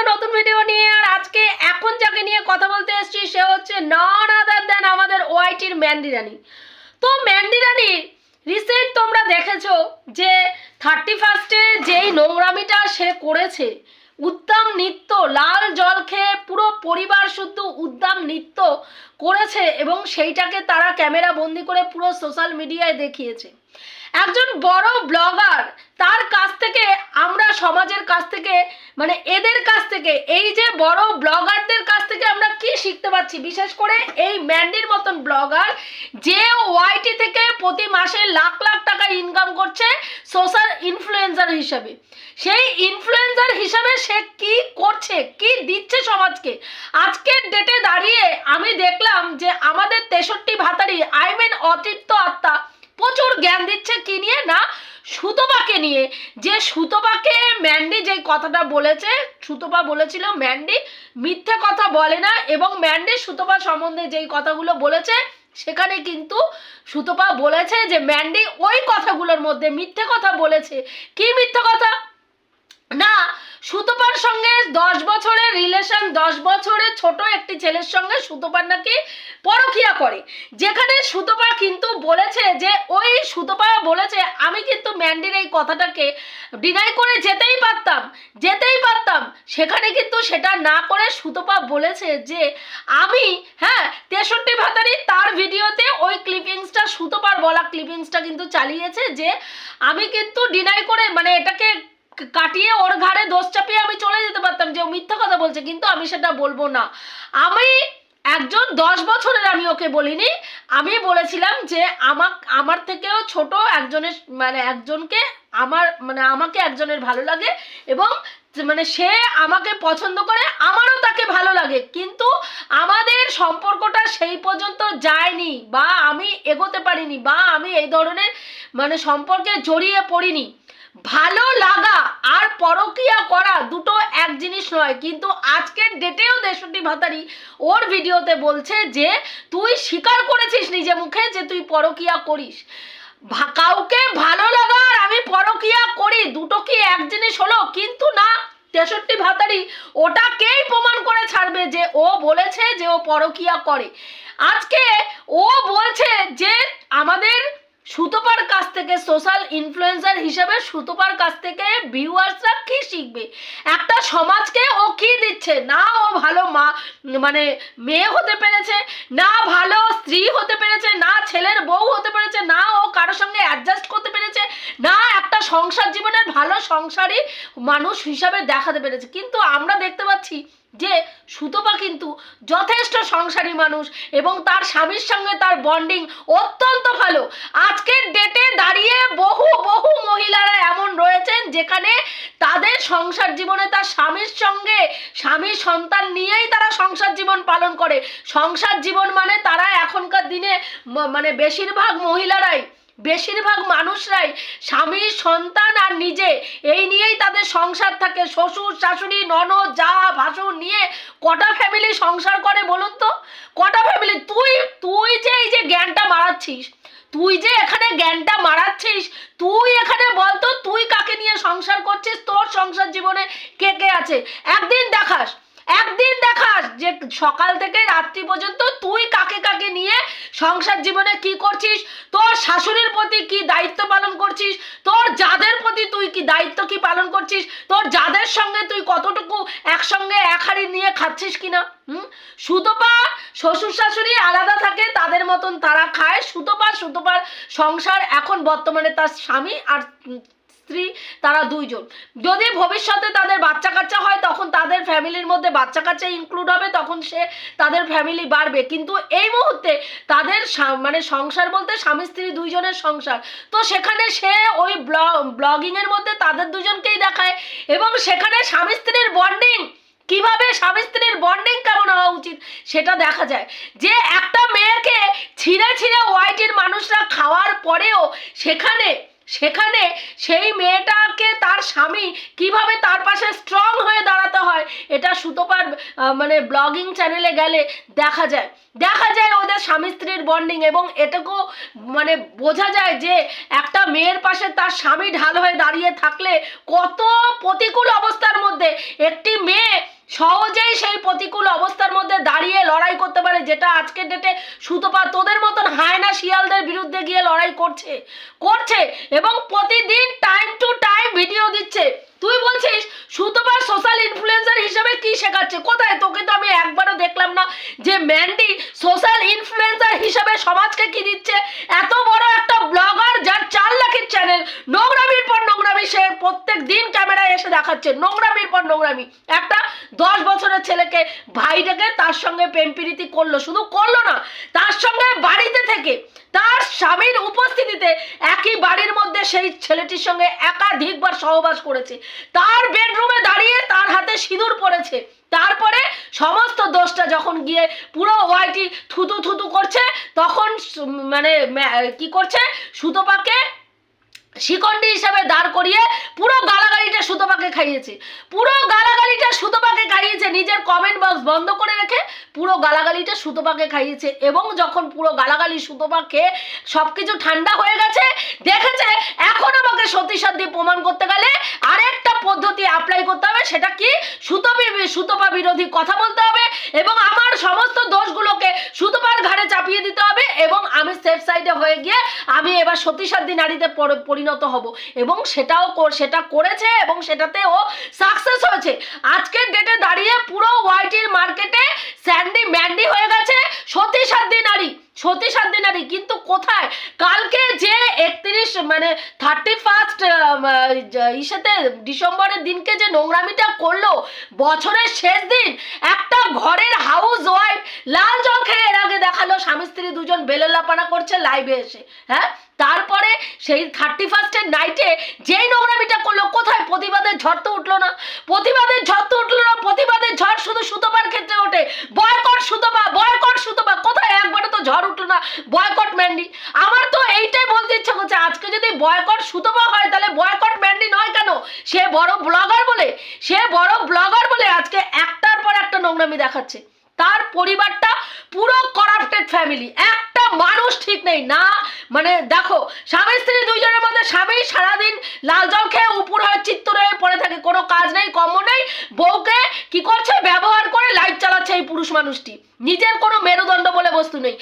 একটা নতুন ভিডিও নিয়ে আর আজকে এখন যাকে নিয়ে কথা বলতে এসেছি, সে হচ্ছে নন আদার দেন আমাদের ওয়াইটির ম্যান্ডি রানী তো ম্যান্ডি রানী রিসেন্ট তোমরা দেখেছ যে থার্টি ফার্স্টে যেই নোংরামিটা সে করেছে, উদ্দাম নৃত্য, লাল জল খেয়ে পুরো পরিবার শুদ্ধ উদ্দাম নৃত্য করেছে এবং সেইটাকে তারা ক্যামেরা বন্দি করে পুরো সোশ্যাল মিডিয়ায় দেখিয়েছে। একজন বড় ব্লগার, তার কাছ থেকে, আমরা সমাজের কাছ থেকে মানে এদের কাছ থেকে, এই যে বড় ব্লগারদের কাছ থেকে আমরা কি শিখতে পাচ্ছি বিশেষ করে এই ম্যান্ডির মতন ব্লগার, যে ওয়াইটি থেকে প্রতি মাসে লাখ লাখ টাকা ইনকাম করছে সোশ্যাল ইনফ্লুয়েন্সার হিসাবে। সেই ইনফ্লুয়েন্সার হিসাবে সে কি করছে? কি দিচ্ছে সমাজকে? আজকের ডেটে দাঁড়িয়ে আমি দেখলাম যে আমাদের তেষট্টি ভাতারি আই মিন অতৃপ্ত আত্মা প্রচুর জ্ঞান দিচ্ছে কি নিয়ে? না, সুতপাকে নিয়ে। যে সুতপাকে ম্যান্ডি যেই কথাটা বলেছে, সুতপা বলেছিল, ম্যান্ডি মিথ্যে কথা বলে না এবং ম্যান্ডি সুতপা সম্বন্ধে যেই কথাগুলো বলেছে, সেখানে কিন্তু সুতপা বলেছে যে ম্যান্ডি ওই কথাগুলোর মধ্যে মিথ্যে কথা বলেছে। কি মিথ্যে কথা? না, সুতপার সঙ্গে দশ বছরের রিলেশন দশ বছরের ছোট একটি ছেলের সঙ্গে সুতপার নাকি পরকিয়া করে। যেখানে সুতপা কিন্তু বলেছে যে, ওই সুতপা বলেছে, আমি কিন্তু ম্যান্ডির এই কথাটাকে ডিনাই করে যেতেই পারতাম যেতেই পারতাম। সেখানে কিন্তু সেটা না করে সুতপা বলেছে যে, আমি হ্যাঁ তেষট্টি ভাতারি তার ভিডিওতে ওই ক্লিপিংসটা সুতপার বলা ক্লিপিংসটা কিন্তু চালিয়েছে যে, আমি কিন্তু ডিনাই করে মানে এটাকে কাটিয়ে ওর ঘাড়ে দোষ চাপিয়ে আমি চলে যেতে পারতাম যে ও মিথ্যা কথা বলছে, কিন্তু আমি সেটা বলব না। আমি একজন দশ বছরের আমি ওকে বলিনি, আমি বলেছিলাম যে আমার আমার থেকেও ছোট একজনের মানে একজনকে আমার মানে আমাকে একজনের ভালো লাগে এবং মানে সে আমাকে পছন্দ করে, আমারও তাকে ভালো লাগে। কিন্তু আমাদের সম্পর্কটা সেই পর্যন্ত যায়নি বা আমি এগোতে পারিনি বা আমি এই ধরনের মানে সম্পর্কে জড়িয়ে পড়িনি। ভালো লাগা আর পরকিয়া করা দুটো এক জিনিস নয়। কিন্তু আজকের ডেটেও দেশটি ভাতারি ওর ভিডিওতে বলছে যে, তুই স্বীকার করেছিস নিজে মুখে যে তুই পরকিয়া করিস। কাউকে ভালো লাগা আর আমি পরকিয়া করি, দুটো কি এক জিনিস হলো? কিন্তু না, তেষট্টি ভাতারি ওটাকেই প্রমাণ করে ছাড়বে যে ও বলেছে যে ও পরকিয়া করে। আজকে ও বলছে যে, আমাদের সুতোপার কাছ থেকে সোশ্যাল ইনফ্লুয়েন্সার হিসেবে সুতোপার কাছ থেকে ভিউয়ার্সরা কি শিখবে? একটা সমাজকে ও কি দিচ্ছে? না ও ভালো মা মানে মেয়ে হতে পেরেছে, না ভালো স্ত্রী হতে পেরেছে, না ছেলের বউ হতে পেরেছে, না ও কারোর সঙ্গে অ্যাডজাস্ট করতে পেরেছে, না একটা সংসার জীবনের ভালো সংসারী মানুষ হিসাবে দেখাতে পেরেছে। কিন্তু আমরা দেখতে পাচ্ছি যে সুতপা কিন্তু যথেষ্ট সংসারী মানুষ এবং তার স্বামীর সঙ্গে তার বন্ডিং অত্যন্ত ভালো। আজকের ডেটে দাঁড়িয়ে বহু বহু মহিলারা এমন রয়েছেন যেখানে তাদের সংসার জীবনে তার স্বামীর সঙ্গে স্বামীর সন্তান নিয়েই তারা সংসার জীবন পালন করে। সংসার জীবন মানে তারা এখনকার দিনে মানে বেশিরভাগ মহিলারাই বেশিরভাগ মানুষরাই স্বামী, সন্তান আর নিজে। এই নিয়েই তাদের সংসার থাকে। শ্বশুর, শাশুড়ি, ননদ, যা ভাসুর নিয়ে কটা ফ্যামিলি সংসার করে বলুন তো? কটা ফ্যামিলি তুই তুই যে এই যে জ্ঞানটা মারাচ্ছিস, তুই যে এখানে জ্ঞানটা মারাচ্ছিস, তুই এখানে বলতো তুই কাকে নিয়ে সংসার করছিস? তোর সংসার জীবনে কে কে আছে? একদিন দেখাস একদিন দেখাস যে সকাল থেকে রাত্রি পর্যন্ত তুই কাকে কাকে নিয়ে সংসার জীবনে কি করছিস? তোর শাশুড়ির প্রতি কি দায়িত্ব পালন করছিস? তোর যাদের প্রতি তুই কি দায়িত্ব কি পালন করছিস? তোর যাদের সঙ্গে তুই কতটুকু একসঙ্গে এক হাড়ি নিয়ে খাচ্ছিস কিনা? হুম? সুতপা, শ্বশুর শাশুড়ি আলাদা থাকে, তাদের মতন তারা খায়। সুতপা, সুতপার সংসার এখন বর্তমানে তার স্বামী আর স্ত্রী, তারা দুইজন। যদি ভবিষ্যতে তাদের বাচ্চা কাচ্চা হয়, তখন তাদের ফ্যামিলির মধ্যে বাচ্চা কাচ্চা ইনক্লুড হবে, তখন সে তাদের ফ্যামিলি বাড়বে। কিন্তু এই মুহূর্তে তাদের মানে সংসার বলতে স্বামী, স্ত্রী দুইজনের সংসার। তো সেখানে সে ওই ব্লগিং এর মধ্যে তাদের দুজনকেই দেখায় এবং সেখানে স্বামী, স্ত্রীর বন্ডিং কীভাবে স্বামী, স্ত্রীর বন্ডিং কেমন হওয়া উচিত, সেটা দেখা যায়। যে একটা মেয়েকে ছিঁড়ে ছিঁড়ে ওয়াইটির মানুষরা খাওয়ার পরেও সেখানে সেখানে সেই মেয়েটাকে তার স্বামী কীভাবে তার পাশে স্ট্রং হয়ে দাঁড়াতে হয়, এটা সুতোপার মানে ব্লগিং চ্যানেলে গেলে দেখা যায়। দেখা যায় ওদের স্বামী স্ত্রীর বন্ডিং এবং এটুকু মানে বোঝা যায় যে একটা মেয়ের পাশে তার স্বামী ঢাল হয়ে দাঁড়িয়ে থাকলে কত প্রতিকূল অবস্থার মধ্যে একটি মেয়ে সহজেই সেই প্রতিকূল অবস্থার মধ্যে দাঁড়িয়ে লড়াই করতে পারে, যেটা আজকের ডেটে সুতপা তোদের মতন হায়না শিয়ালদের বিরুদ্ধে গিয়ে লড়াই করছে করছে এবং প্রতিদিন টাইম টু টাইম ভিডিও দিচ্ছে। তুই বলছিস, সুতপা সোশ্যাল ইনফ্লুয়েন্সার হিসেবে কি শেখাচ্ছে? কোথায়? তোকে তো আমি একবারও দেখলাম না যে ম্যান্ডি সোশ্যাল ইনফ্লুয়েন্সার হিসেবে সমাজকে কি দিচ্ছে? এত বড় একটা ব্লগার যার চার লাখের চ্যানেল নোংরামির পর সে প্রত্যেক দিন ক্যামেরায় এসে দেখাচ্ছে। নোংরামির পর নোংরামি। একটা দশ বছরের ছেলেকে ভাই ডেকে তার সঙ্গে প্রেমপ্রীতি করল, শুধু করল না, তার সঙ্গে বাড়িতে থেকে তার স্বামীর উপস্থিতিতে একই বাড়ির মধ্যে সেই ছেলেটির সঙ্গে একাধিকবার সহবাস করেছে। তার বেডরুমে দাঁড়িয়ে তার হাতে সিঁদুর পড়েছে। তারপরে সমস্ত দোষটা যখন গিয়ে পুরো ওয়াইটি থুতু থুতু করছে, তখন মানে কি করছে? সুতোপাকে শিকন্ডি হিসাবে দাঁড় করিয়ে পুরো গালাগালিটা সুতোপাকে খাইয়েছে। পুরো গালাগালিটা সুতোপাকে খাইয়েছে, নিজের কমেন্ট বক্স বন্ধ করে রেখে পুরো গালাগালিটা সুতোপাকে খাইয়েছে এবং যখন পুরো গালাগালি সুতোপা খেয়ে সব কিছু ঠান্ডা হয়ে গেছে। দেখেছে, এখন আমাকে সত্যি সত্যি প্রমাণ করতে গেলে আরেকটা পদ্ধতি অ্যাপ্লাই করতে হবে, সেটা কি? সুতপি সুতপা বিরোধী কথা বলতে হবে এবং আমার সমস্ত দোষগুলোকে সুতপার ঘাড়ে চাপিয়ে দিতে হবে এবং আমি সেফ সাইডে হয়ে গিয়ে আমি এবার সতীসাধ্যী নারীতে পরিণত হব। এবং সেটাও সেটা করেছে এবং সেটাতে ও সাকসেস হয়েছে। আজকের ডেটে দাঁড়িয়ে পুরো ওয়াইটির মার্কেটে স্যান্ডি ম্যান্ডি হয়ে গেছে সতীসাধ্যী নারী। সতী সাধ্যী নারী, কিন্তু কোথায়? কালকে যে একত্রিশ মানে থার্টি ফার্স্ট ইসেতে ডিসেম্বরের দিনকে যে নোংরামিটা করল, বছরের শেষ দিন, একটা ঘরের হাউস ওয়াইফ লাল জল খেয়ে এর আগে দেখাল, স্বামী স্ত্রী দুজন বেলেলাপানা করছে লাইভে এসে হ্যাঁ? তারপরে সেই থার্টি ফার্স্টের নাইটে যেই নোংরামিটা করল, কোথায় প্রতিবাদের ঝড় তো উঠল না। প্রতিবাদের ঝড় তো উঠল না, প্রতিবাদের ঝড় শুধু সুতোপার ক্ষেত্রে ওঠে। বয়কট সুতোপা বয়কট সুতোপা, কোথায় একবারে তো ঝড় উঠল না? Boycott Mandy. আমার তো এইটাই বলতে ইচ্ছা করছে, আজকে যদি বয়কট সুতোপা হয়, তাহলে বয়কট ম্যান্ডি নয় কেন? সে বড় ব্লগার বলে, সে বড় ব্লগার বলে আজকে একটার পর একটা নোংরামি দেখাচ্ছে। তার পরিবারটা পুরো করাপ্টেড ফ্যামিলি একটা মানুষ ঠিক নেই। না মানে দেখো, স্বামী স্ত্রী দুইজনের মধ্যে স্বামী সারাদিন লাল জল খেয়ে উপর হয়ে চিত্ত রয়ে পড়ে থাকে। কোনো কাজ নেই, কর্ম নেই। বউকে কি করছে? ব্যবহার এই পুরুষ মানুষটি। নিজের কোনো মেরুদণ্ড বলে বস্তু নেই।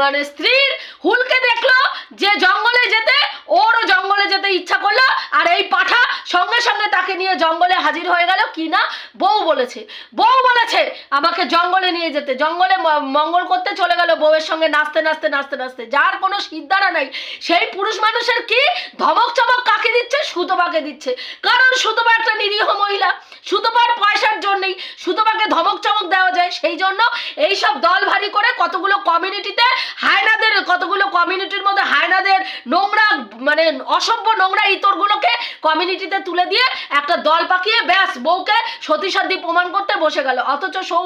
মানে স্ত্রীর হুলকে দেখল যে জঙ্গলে যেতে, ওরও জঙ্গলে যেতে ইচ্ছা করল, আর এই পাঠা সঙ্গে সঙ্গে তাকে নিয়ে জঙ্গলে হাজির হয়ে গেল। কি না? বউ বলেছে। বউ বলেছে, আমাকে জঙ্গলে নিয়ে যেতে। জঙ্গলে মঙ্গল করতে চলে গেল বউয়ের সঙ্গে নাচতে নাচতে নাচতে নাচতে। যার কোনো সিদ্ধারা নাই। সেই পুরুষ মানুষের কি? ধমক চমক কাকে দিচ্ছে? সুতোপাকে দিচ্ছে। কারণ সুতোপা একটা নিরীহ মহিলা। সুতোপার পয়সার জন্যই সুতোপাকে ধমক চমক দেওয়া যায়, সেই জন্য এইসব দল ভারী করে কতগুলো কমিউনিটিতে হায়নাদের, কতগুলো কমিউনিটির মধ্যে হায়নাদের নোংরা মানে অসভ্য নোংরা ইতরগুলোকে কমিউনিটিতে তুলে দিয়ে একটা দল পাকিয়ে ব্যাস, বউকে সতীসাধ্যী প্রমাণ করতে বসে গেল। অথচ সৌ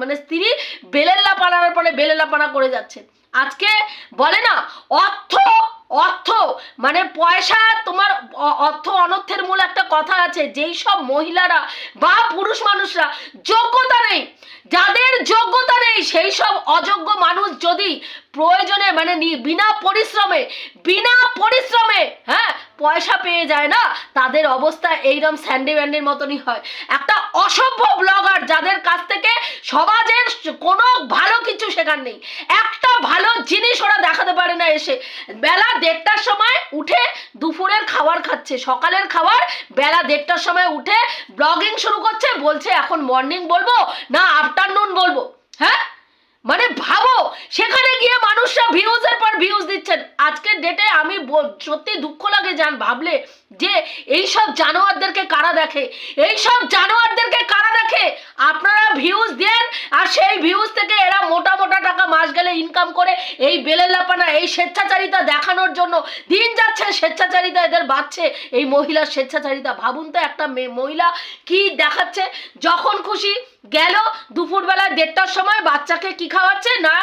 মানে স্ত্রী বেলেল্লা পালানোর পরে বেলেল্লা পানা করে যাচ্ছে। আজকে বলে না, অর্থ অর্থ মানে পয়সা তোমার অর্থ অনর্থের মূল একটা কথা আছে, যেই সব মহিলারা বা পুরুষ মানুষরা যোগ্যতা নেই, যাদের যোগ্যতা নেই, সেই সব অযোগ্য মানুষ যদি প্রয়োজনে মানে বিনা পরিশ্রমে বিনা পরিশ্রমে হ্যাঁ পয়সা পেয়ে যায় না, তাদের অবস্থা এইরকম স্যান্ডি ব্যান্ডির মতনই হয়। একটা অসভ্য ব্লগার যাদের কাছ থেকে সমাজের কোনো ভালো কিছু শেখার নেই, একটা ভালো জিনিস ওরা দেখাতে পারে না এসে বেলা দেড়টার সময় উঠে দুপুরের খাবার খাচ্ছে। সকালের খাবার বেলা দেড়টার সময় উঠে ব্লগিং শুরু করছে, বলছে এখন মর্নিং বলব না আফটারনুন বলব। হ্যাঁ? মানে ভাবো, সেখানে গিয়ে মানুষরা ভিউজের পর ভিউজ দিচ্ছেন। আজকের ডেটে আমি সত্যি দুঃখ লাগে জান, ভাবলে, যে এই সব জানোয়ারদেরকে কারা দেখে? এই সব জানোয়ারদেরকে কারা দেখে? আপনারা ভিউজ দেন, আর সেই ভিউজ থেকে এরা মোটা মোটা টাকা মাস গেলে ইনকাম করে এই বেলেলাপানা এই স্বেচ্ছাচারিতা দেখানোর জন্য। দিন যাচ্ছে, স্বেচ্ছাচারিতা এদের বাড়ছে। এই মহিলার স্বেচ্ছাচারিতা। ভাবুন তো একটা মহিলা কি দেখাচ্ছে? যখন খুশি গেল দুপুরবেলা দেড়টার সময় বাচ্চাকে কি খাওয়াচ্ছে না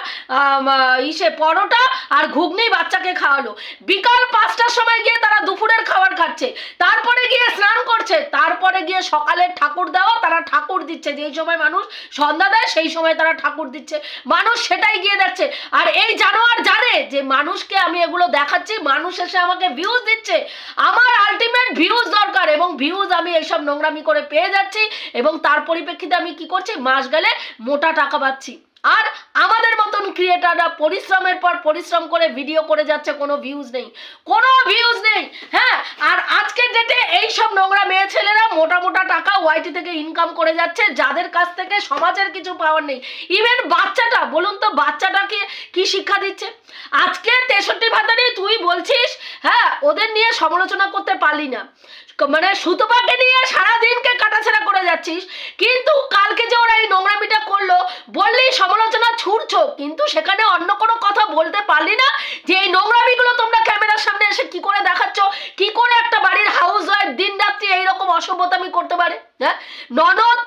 ইসে পরোটা আর ঘুগনি বাচ্চাকে খাওয়ালো। বিকাল পাঁচটার সময় গিয়ে তারা দুপুরের খাবার খাচ্ছে। তারপরে গিয়ে স্নান করছে। তারপরে গিয়ে সকালের ঠাকুর দেওয়া তারা ঠাকুর দিচ্ছে। যেই সময় মানুষ সন্ধ্যা দেয়, সেই সময় তারা ঠাকুর দিচ্ছে। মানুষ সেটাই গিয়ে দেখছে। আর এই জানোয়ার জানে যে মানুষকে আমি এগুলো দেখাচ্ছি, মানুষ এসে আমাকে ভিউজ দিচ্ছে। আমার আলটিমেট ভিউজ দরকার এবং ভিউজ আমি এইসব নোংরামি করে পেয়ে যাচ্ছি এবং তার পরিপ্রেক্ষিতে আমি কি করছি? মাস গেলে মোটা টাকা পাচ্ছি। আর আমাদের মতন ক্রিয়েটাররা পরিশ্রমের পর পরিশ্রম করে ভিডিও করে যাচ্ছে, কোনো ভিউজ নেই। কোনো ভিউজ নেই হ্যাঁ? আর আজকের ডেটে এই সব নোংরা মেয়ে ছেলেরা মোটা মোটা টাকা ওয়াইটি থেকে ইনকাম করে যাচ্ছে, যাদের কাছ থেকে সমাজের কিছু পাওয়ার নেই। ইভেন বাচ্চাটা, বলুন তো বাচ্চাটাকে কি শিক্ষা দিচ্ছে? আজকে তেষট্টি ভাতারে তুই বলছিস হ্যাঁ? ওদের নিয়ে সমালোচনা করতে পারলি না। মানে সুতপাকে নিয়ে সারাদিনকে কাটাছেড়া করে যাচ্ছিস। কিন্তু কালকে যে ওরা এই নোংরামিটা করল বললেই সমালোচনা ছুটছো কিন্তু সেখানে অন্য কোনো কথা বলতে পারলি না যে এই নোংরামিগুলো তোমরা ক্যামেরার সামনে এসে কি করে দেখাচ্ছ, কি করে একটা বাড়ির হাউস ওয়াইফ দিন রাত্রি এইরকম অসভ্যতামি করতে পারে হ্যাঁ? ননদ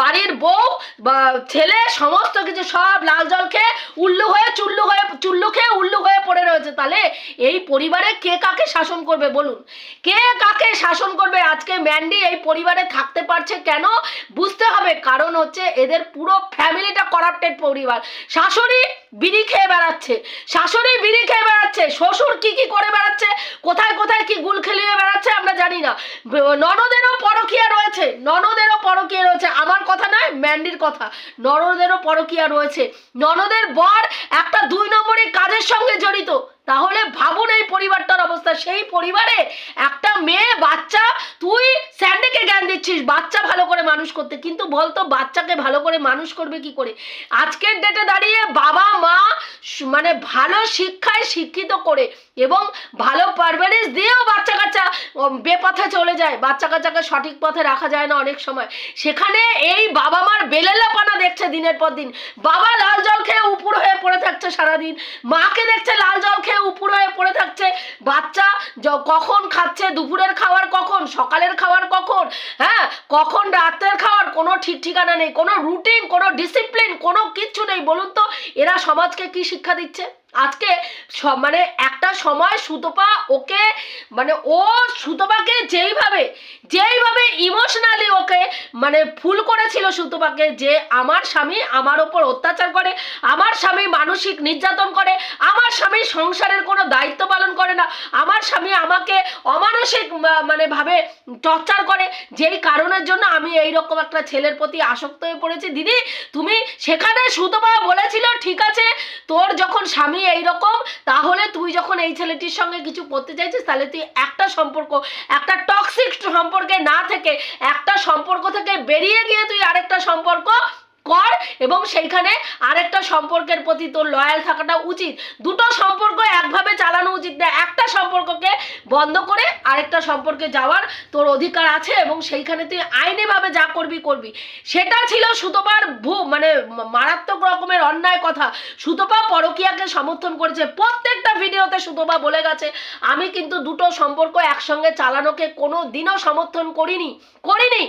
বাড়ির বউ, বা ছেলে, সমস্ত কিছু সব লাল জল খেয়ে উল্লু হয়ে চুল্লু হয়ে, চুল্লু খেয়ে উল্লু হয়ে পড়ে রয়েছে। তাহলে এই পরিবারে কে কাকে শাসন করবে বলুন? কে কাকে শাসন করবে, আজকে ম্যান্ডি এই পরিবারে থাকতে পারছে কেন? বুঝতে হবে, কারণ হচ্ছে এদের পুরো ফ্যামিলিটা করাপ্টেড পরিবার। শাশুড়ি বিড়ি খেয়ে বেড়াচ্ছে, শাশুড়ি বিড়ি খেয়ে বেড়াচ্ছে, শ্বশুর কি কি করে বেড়াচ্ছে, কোথায় কোথায় কি গুল খেলিয়ে বেড়াচ্ছে আমরা জানি না। ননদেরও পরকিয়া রয়েছে, ননদেরও পরকিয়া রয়েছে। আমার কথা নয় ম্যান্ডির কথা। ননদেরও পরকিয়া রয়েছে। ননদের বর একটা দুই নম্বরই কাজের সঙ্গে জড়িত। তাহলে ভাবুন এই পরিবারটার অবস্থা। সেই পরিবারে একটা মেয়ে, বাচ্চা, তুই স্যান্ডেকে জ্ঞান দিচ্ছিস, বাচ্চা ভালো করে মানুষ করতে। কিন্তু বলতো, বাচ্চাকে ভালো করে মানুষ করবে কি করে? আজকের ডেটে দাঁড়িয়ে বাবা মা মানে ভালো শিক্ষায় শিক্ষিত করে এবং ভালো পারভারিশ দিয়েও বাচ্চা কাচ্চা বেপথে চলে যায়। বাচ্চা কাচ্চাকে সঠিক পথে রাখা যায় না অনেক সময়। সেখানে এই বাবা মার বেলেলাপানা দেখছে দিনের পর দিন। বাবা লাল জল খেয়ে উপুর হয়ে পড়ে থাকছে সারাদিন। মাকে দেখছে লাল জল খেয়ে উপুর হয়ে পড়ে থাকছে। বাচ্চা কখন খাচ্ছে, দুপুরের খাবার কখন, সকালের খাবার কখন হ্যাঁ? কখন রাতের খাবার, কোনো ঠিক ঠিকানা নেই, কোনো রুটিন কোনো ডিসিপ্লিন কোনো কিচ্ছু নেই। বলুন তো, এরা সমাজকে কি শিক্ষা দিচ্ছে? হয়েছে আজকে মানে একটা সময় সুতপা ওকে মানে ও সুতপাকে যেইভাবে যেইভাবে ইমোশনালি ওকে মানে ফুল করেছিল সুতপাকে যে আমার স্বামী আমার ওপর অত্যাচার করে, আমার স্বামী মানসিক নির্যাতন করে, আমার স্বামী সংসারের কোনো দায়িত্ব পালন করে না, আমার স্বামী আমাকে অমানসিক মানে ভাবে টর্চার করে, যেই কারণের জন্য আমি এই রকম একটা ছেলের প্রতি আসক্ত হয়ে পড়েছি। দিদি, তুমি সেখানে সুতপা বলেছিল, ঠিক আছে, তোর যখন স্বামী এই রকম তাহলে তুই যখন এই ছেলেটির সঙ্গে কিছু করতে চাইছিস, তাহলে তুই একটা সম্পর্ক, একটা টক্সিক সম্পর্কে না থেকে, একটা সম্পর্ক থেকে বেরিয়ে গিয়ে তুই আরেকটা সম্পর্ক কর এবং সেইখানে আরেকটা সম্পর্কের প্রতি তোর লয়াল থাকাটা উচিত। দুটো সম্পর্ক একভাবে চালানো উচিত না। একটা সম্পর্ককে বন্ধ করে আরেকটা সম্পর্কে যাওয়ার তোর অধিকার আছে এবং সেইখানে তুই আইনিভাবে যা করবি করবি। সেটা ছিল সুতপার ভূ মানে মারাত্মক রকমের অন্যায় কথা। সুতপা পরকিয়াকে সমর্থন করেছে। প্রত্যেকটা ভিডিওতে সুতপা বলে গেছে, আমি কিন্তু দুটো সম্পর্ক একসঙ্গে চালানোকে কোনো দিনও সমর্থন করিনি করিনি।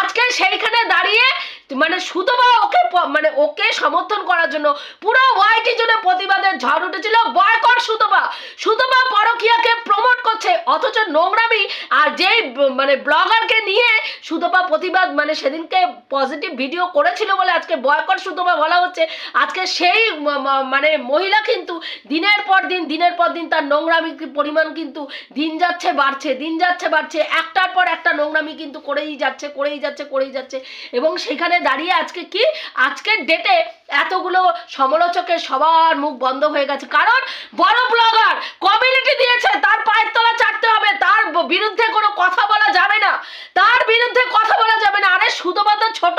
আজকে সেইখানে দাঁড়িয়ে মানে সুতপা ওকে মানে ওকে সমর্থন করার জন্য পুরো ওয়াইটি জুড়ে প্রতিবাদের ঝড় উঠেছিল। বয়কট সুতপা। সুতপা পরকিয়াকে প্রমোট করছে, অথচ নোংরামি আর ব- মানে ব্লগারকে নিয়ে সুতপা প্রতিবাদ মানে সেদিনকে পজিটিভ ভিডিও করেছিল বলে আজকে বয়কট সুতপা বলা হচ্ছে। আজকে সেই মানে মহিলা কিন্তু দিনের পর দিন, দিনের পর দিন তার নোংরামি পরিমাণ কিন্তু দিন যাচ্ছে, বাড়ছে, দিন যাচ্ছে, বাড়ছে। একটার পর একটা নোংরামি কিন্তু করেই যাচ্ছে করেই যাচ্ছে করেই যাচ্ছে। এবং সেখানে দাঁড়িয়ে আজকে কি? আজকের ডেটে এতগুলো সমালোচকের সবার মুখ বন্ধ হয়ে গেছে। কারণ বড় ব্লগার কমিউনিটি দিয়েছে, তার পায়ের তলা চাটতে হবে, তার বিরুদ্ধে কোনো কথা বলা যাবে না। তার বিরুদ্ধে কথা বলা যাবে না। আরে সুতপা তো ছোট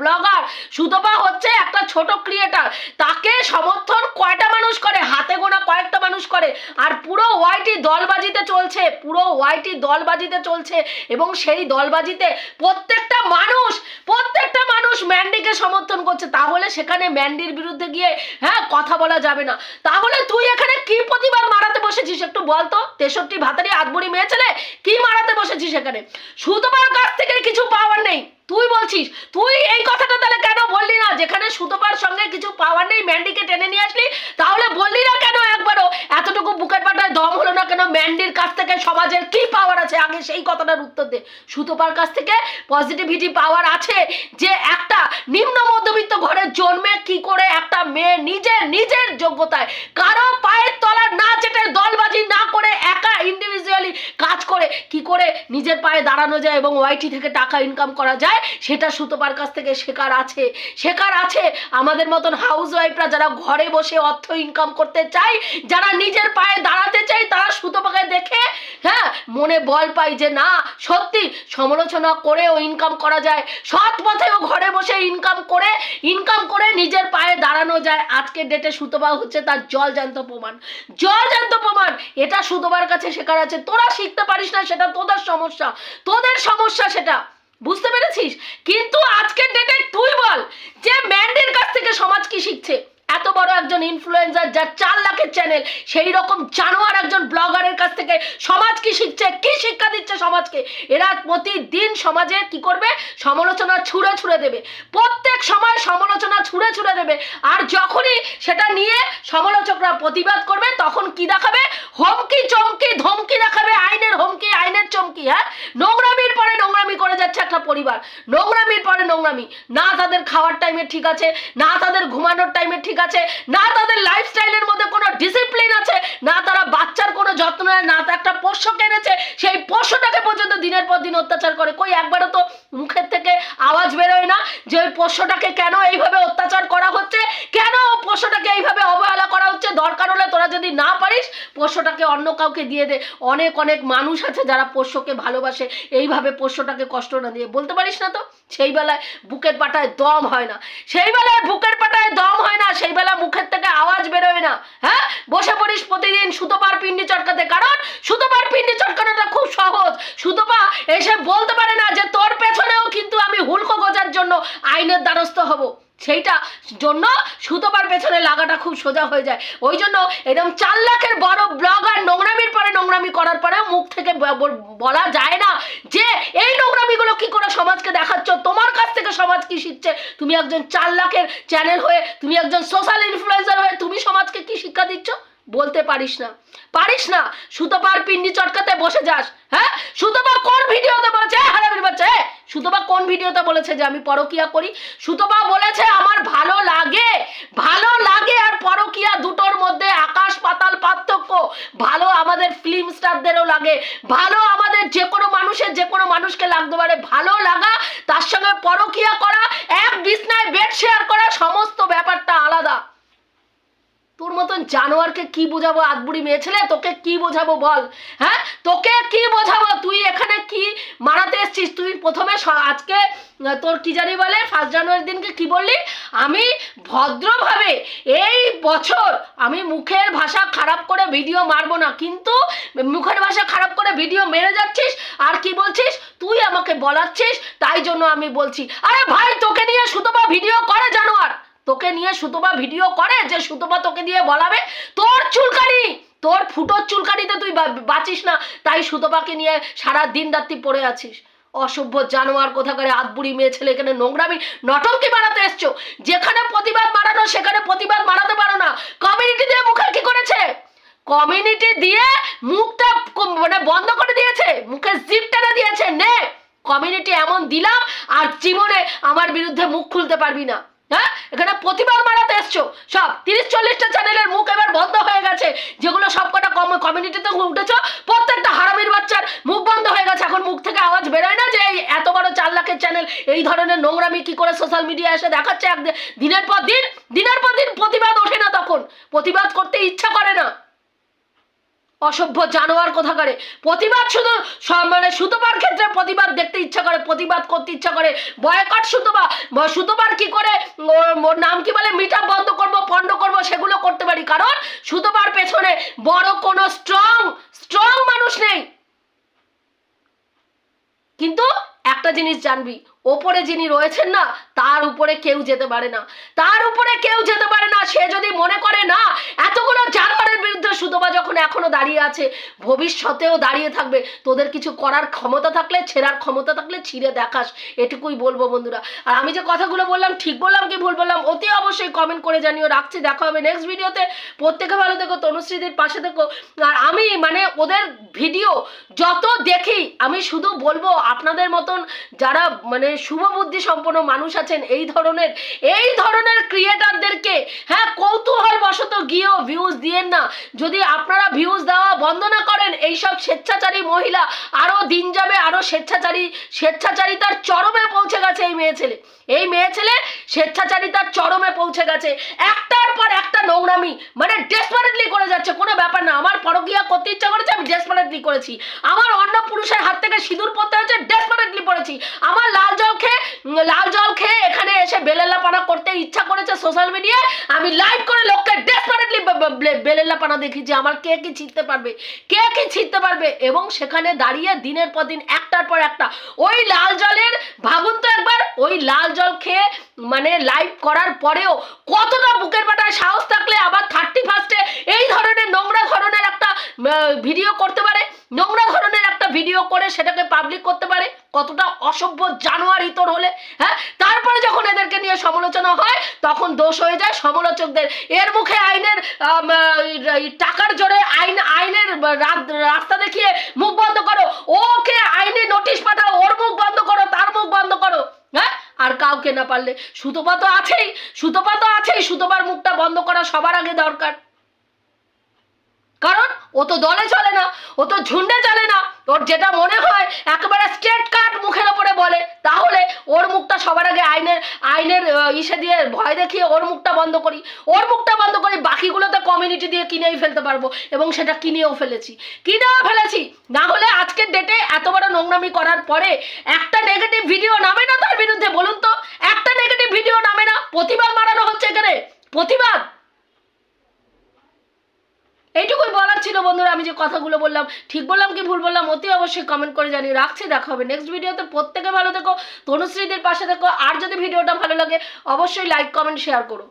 ব্লগার সুতপা হচ্ছে একটা ছোট ক্রিয়েটার তাকে সমর্থন কয়টা মানুষ করে? হাতে গোনা কয়েকটা মানুষ করে। আর পুরো ওয়াইটি দলবাজিতে চলছে, পুরো ওয়াইটি দলবাজিতে চলছে। এবং সেই দলবাজিতে প্রত্যেকটা মানুষ, প্রত্যেকটা মানুষ ম্যান্ডিকে সমর্থন করছে, তাহলে সেখানে ম্যান্ডির বিরুদ্ধে গিয়ে হ্যাঁ কথা বলা যাবে না। তাহলে তুই এখানে কি প্রতিবার মারাতে বসেছিস একটু বলতো তেষট্টি ভাতারি আদবুড়ি মেয়ে ছেলে, কি মারাতে বসেছিস এখানে? শুধু কাছ থেকে কিছু পাওয়ার নেই। তুই বলছিস? তুই এই কথাটা তাহলে কেন বললি না? যেখানে সুতপার সঙ্গে কিছু পাওয়ার নেই ম্যান্ডিকে টেনে নিয়ে আসলি, তাহলে বললি না কেন একবারও? এতটুকু বুকের পাটায় দম হলো না কেন? ম্যান্ডির কাছ থেকে সমাজের কি পাওয়ার আছে? আগে সেই কথাটার উত্তর দে। সুতপার কাছ থেকে পজিটিভিটি পাওয়ার আছে যে একটা নিম্ন মধ্যবিত্ত ঘরে জন্মে কি করে একটা মেয়ে নিজের নিজের যোগ্যতায় কারও পায়ের তলার না চেটে দলবাজি না করে একা ইন্ডিভিজুয়ালি কাজ করে, কি করে নিজের পায়ে দাঁড়ানো যায় এবং ওয়াইটি থেকে টাকা ইনকাম করা যায়? যায় সেটা সুতোপার কাছ থেকে শেখার আছে। শেখার আছে আমাদের মতন হাউস ওয়াইফরা যারা ঘরে বসে অর্থ ইনকাম করতে চায়, যারা নিজের পায়ে দাঁড়াতে চায়, তারা সুতোপাকে দেখে হ্যাঁ মনে বল পাই যে না, সত্যি সমালোচনা করেও ইনকাম করা যায়। সৎ পথেও ঘরে বসে ইনকাম করে ইনকাম করে নিজের পায়ে দাঁড়ানো যায়। আজকের ডেটে সুতোবা হচ্ছে তার জল জ্যান্ত প্রমাণ। জল জ্যান্ত প্রমাণ! এটা সুতোবার কাছে শেখার আছে। তোরা শিখতে পারিস না, সেটা তোদের সমস্যা। তোদের সমস্যা সেটা। বুঝতে পেরেছিস? কিন্তু আজকের ডেটে তুই বল যে ম্যান্ডির কাছ থেকে সমাজ কি শিখছে? এত বড় একজন ইনফ্লুয়েন্সার যার চার লাখের চ্যানেল সেই রকম জানোয়ার একজন ব্লগারের কাছ থেকে সমাজ কি শিখছে, কি শিক্ষা দিচ্ছে সমাজকে? এরা প্রতিদিন সমাজে কি করবে? সমালোচনা ছুঁড়ে ছুঁড়ে দেবে। প্রত্যেক সময় সমালোচনা ছুঁড়ে ছুঁড়ে দেবে। আর যখনই সেটা নিয়ে সমালোচকরা প্রতিবাদ করবে, তখন কি দেখাবে? হুমকি চমকি ধমকি দেখাবে, আইনের হুমকি, আইনের চমকি হ্যাঁ? নোংরামির পরে নোংরামি করে যাচ্ছে একটা পরিবার। নোংরামির পরে নোংরামি। না তাদের খাওয়ার টাইমে ঠিক আছে, না তাদের ঘুমানোর টাইমে ঠিক আছে। না তাদের লাইফস্টাইলের মধ্যে কোনো ডিসিপ্লিন আছে, না তারা বাচ্চার কোনো যত্ন নেয়, না একটা পোষ্য কিনেছে। সেই পোষ্যটাকে পর্যন্ত দিনের পর দিন অত্যাচার করে। কই, একবারও তো মুখের থেকে আওয়াজ বেরোয় না যে ওই পোষ্যটাকে কেন এইভাবে অত্যাচার করা হচ্ছে? কেন পোষ্যটাকে এইভাবে অবহেলা করা হচ্ছে? দরকার হলে তোরা যদি না পারিস, পোষ্যটাকে অন্য কাউকে দিয়ে দে। অনেক অনেক মানুষ আছে যারা পোষ্যকে ভালোবাসে। এইভাবে পোষ্যটাকে কষ্ট না দিয়ে। বলতে পারিস না তো? সেই বেলায় বুকের পাটায় দম হয় না। সেই বেলায় বুকের পাটায় দম হয় না সেই বেলা মুখের থেকে আওয়াজ বেরোয় না হ্যাঁ? বসে পড়িস প্রতিদিন সুতোপার পিন্ডি চটকাতে। কারণ সুতোপার পিন্ডি চটকানোটা খুব সহজ। সুতোপা এসে বলতে পারে না যে তোর পেছনেও কিন্তু আমি হুলকো গোজার জন্য আইনের দ্বারস্থ হব। সেইটা জন্য সুতোবার পেছনে লাগাটা খুব সোজা হয়ে যায়। ওই জন্য এরকম চার লাখের বড় ব্লগার নোংরামির পরে নোংরামি করার পরেও মুখ থেকে বলা যায় না যে এই নোংরামিগুলো কি করে সমাজকে দেখাচ্ছ? তোমার কাছ থেকে সমাজ কি শিখছে? তুমি একজন চার লাখের চ্যানেল হয়ে, তুমি একজন সোশ্যাল ইনফ্লুয়েন্সার হয়ে, তুমি সমাজকে কি শিক্ষা দিচ্ছ? বলতে পারিস না। পারিস না? সুতোপার পিন্ডি চটকাতে বসে যাস হ্যাঁ? সুতোপা কোন ভিডিওতে বলেছে? হারামির বাচ্চা এ, সুতোপা কোন ভিডিওতে বলেছে যে আমি পরকিয়া করি? সুতোপা বলেছে আমার ভালো লাগে ভালো লাগে আর পরকিয়া দুটোর মধ্যে আকাশ পাতাল পার্থক্য। ভালো আমাদের ফিল্ম স্টারদেরও লাগে ভালো আমাদের যে কোনো মানুষের যে কোনো মানুষকে লাগতে পারে। ভালো লাগা তার সঙ্গে পরকিয়া করা এক বিছনায় বেড শেয়ার করা সমস্ত ব্যাপারটা আলাদা। তোর মতন জানোয়ারকে কি বোঝাবো আদবুড়ি মেয়ে ছেলে? তোকে কি বোঝাবো বল হ্যাঁ? তোকে কি বোঝাবো? তুই এখানে কি মারাতে এসছিস? তুই প্রথমে আজকে তোর কি জানি বলে ফার্স্ট জানুয়ারির দিনকে কি বললি? আমি ভদ্রভাবে এই বছর আমি মুখের ভাষা খারাপ করে ভিডিও মারবো না, কিন্তু মুখের ভাষা খারাপ করে ভিডিও মেরে যাচ্ছিস, আর কি বলছিস? তুই আমাকে বলাচ্ছিস, তাই জন্য আমি বলছি। আরে ভাই, তোকে নিয়ে সুতপা ভিডিও করে জানোয়ার। তোকে নিয়ে সুতপা ভিডিও করে যে সুতপা তোকে দিয়ে বলাবে, তোর চুলকানি! তোর ফুটোর চুলকানিতে তুই বাঁচিস না, তাই সুতপাকে নিয়ে সারা দিন রাত্রি পড়ে আছিস। অসভ্য জানোয়ার কোথাকারে আদবুড়ি মেয়ে ছেলে এখানে নোংরামি, নটঙ্কি মারাতে এসছো। যেখানে প্রতিবাদ মারানো, সেখানে প্রতিবাদ মারাতে পারো না। কমিউনিটি দিয়ে মুখে কি করেছে? কমিউনিটি দিয়ে মুখটা মানে বন্ধ করে দিয়েছে, মুখে জিপ টেনে দিয়েছে। নে কমিউনিটি এমন দিলাম, আর জীবনে আমার বিরুদ্ধে মুখ খুলতে পারবি না। হ্যাঁ? এখানে প্রতিবাদ মারাতে এসছো। সব তিরিশ চল্লিশটা চ্যানেলের মুখ এবার বন্ধ হয়ে গেছে। যেগুলো সবকটা কম কমিউনিটিতে উঠেছো, প্রত্যেকটা হারামির বাচ্চার মুখ বন্ধ হয়ে গেছে। এখন মুখ থেকে আওয়াজ বেরোয় না যে এই এত বড় চার লাখের চ্যানেল এই ধরনের নোংরামি কি করে সোশ্যাল মিডিয়া এসে দেখাচ্ছে এক দিনের পর দিন, দিনের পর দিন প্রতিবাদ ওঠে না তখন। প্রতিবাদ করতে ইচ্ছা করে না। অসভ্য জানোয়ার কোথাকারে? প্রতিবাদ শুধু মানে সুতোবার ক্ষেত্রে প্রতিবাদ দেখতে ইচ্ছা করে, প্রতিবাদ করতে ইচ্ছা করে। বয়কট সুতোপা ব- সুতোপার কি করে? ওর নাম কি বলে? মিট বন্ধ করব, পণ্ড করব, সেগুলো করতে পারি। কারণ সুতোবার পেছনে বড় কোনো স্ট্রং স্ট্রং মানুষ নেই। কিন্তু একটা জিনিস জানবি ওপরে যিনি রয়েছেন না, তার উপরে কেউ যেতে পারে না। তার উপরে কেউ যেতে পারে না, সে যদি মনে করে না, এতগুলো জানোয়ারের বিরুদ্ধে সুতোবা যখন এখনও দাঁড়িয়ে আছে, ভবিষ্যতেও দাঁড়িয়ে থাকবে, তোদের কিছু করার ক্ষমতা থাকলে, ছেঁড়ার ক্ষমতা থাকলে ছিঁড়ে দেখাস, এটুকুই বলব বন্ধুরা। আর আমি যে কথাগুলো বললাম, ঠিক বললাম কি ভুল বললাম, অতি অবশ্যই কমেন্ট করে জানিও। রাখছি, দেখা হবে নেক্সট ভিডিওতে প্রত্যেকে ভালো দেখো তনুশ্রীদের পাশে দেখো আর আমি মানে ওদের ভিডিও যত দেখি, আমি শুধু বলব আপনাদের মতন যারা মানে শুভবুদ্ধি সম্পন্ন মানুষ আছেন এই ধরনের এই ধরনের ক্রিয়েটারদেরকে হ্যাঁ কৌতূহল বশত গিয়েও ভিউজ দিয়েন না। যদি আপনারা ভিউজ দেওয়া বন্ধ না করেন, এইসব স্বেচ্ছাচারী মহিলা আরও দিন যাবে আরও স্বেচ্ছাচারী, স্বেচ্ছাচারিতার চরমে পৌঁছে গেছে এই মেয়ে ছেলে। এই মেয়ে ছেলে স্বেচ্ছাচারিতার চরমে পৌঁছে গেছে। একটার পর একটা নোংরামি মানে ডেসপারেটলি করে যাচ্ছে, কোনো ব্যাপার না। আমার পরকিয়া করতে ইচ্ছা করেছে, আমি ডেসপারেটলি করেছি। আমার অন্য পুরুষের হাত থেকে সিঁদুর পড়তে হয়েছে ডেসপারেটলি পড়েছি। আমার লাল জল খেয়ে লাল জল খেয়ে এখানে এসে বেলেল্লাপানা করতে ইচ্ছা করেছে সোশ্যাল মিডিয়ায় আমি লাইভ করে লোককে ডেসপারেটলি বেলেল্লাপানা দেখিয়েছি আমার কে কি ছিঁড়তে পারবে, কে কি ছিঁড়তে পারবে? এবং সেখানে দাঁড়িয়ে দিনের পর দিন, একটার পর একটা, ওই লাল জলের, ভাবুন তো একবার, ওই লাল জল খেয়ে মানে লাইভ করার পরেও কতটা বুকের পাটায় সাহস থাকলে আবার থার্টি ফার্স্টে এই ধরনের নোংরা ধরনের ভিডিও করতে পারে, নোংরা ধরনের একটা ভিডিও করে সেটাকে পাবলিক করতে পারে, কতটা অসভ্য জানোয়ার ইতর হলে হ্যাঁ? তারপরে যখন এদেরকে নিয়ে সমালোচনা হয়, তখন দোষ হয়ে যায় সমালোচকদের। এর মুখে আইনের টাকার জোরে আইন, আইনের রাস্তা দেখিয়ে মুখ বন্ধ করো। ওকে আইনে নোটিশ পাঠাও, ওর মুখ বন্ধ করো, তার মুখ বন্ধ করো হ্যাঁ? আর কাউকে না পারলে। সুতোপা তো আছেই, সুতোপা তো আছেই, সুতোপার মুখটা বন্ধ করা সবার আগে দরকার। কারণ ও তো দলে চলে না, ও তো ঝুন্ডে চলে না। ওর যেটা মনে হয় একেবারে স্ট্রেট কাট মুখের ওপরে বলে, তাহলে ওর মুখটা সবার আগে আইনের আইনের ইসে দিয়ে ভয় দেখিয়ে ওর মুখটা বন্ধ করি। ওর মুখটা বন্ধ করি, বাকিগুলোতে কমিউনিটি দিয়ে কিনেই ফেলতে পারব, এবং সেটা কিনেও ফেলেছি। কিনেও ফেলেছি, না হলে আজকের ডেটে এত বড় নোংরামি করার পরে একটা নেগেটিভ ভিডিও নামে না তার বিরুদ্ধে, বলুন তো? একটা নেগেটিভ ভিডিও নামে না? প্রতিবাদ মারানো হচ্ছে এখানে? প্রতিবাদ? এইটুকুই বলার ছিল বন্ধুরা, আমি যে কথাগুলো বললাম, ঠিক বললাম কি ভুল বললাম, অতি অবশ্যই কমেন্ট করে জানি রাখছি। দেখা হবে নেক্সট ভিডিওতে প্রত্যেকে ভালো থেকো তনুশ্রীদের পাশে থেকো। আর যদি ভিডিওটা ভালো লাগে, অবশ্যই লাইক কমেন্ট শেয়ার করো।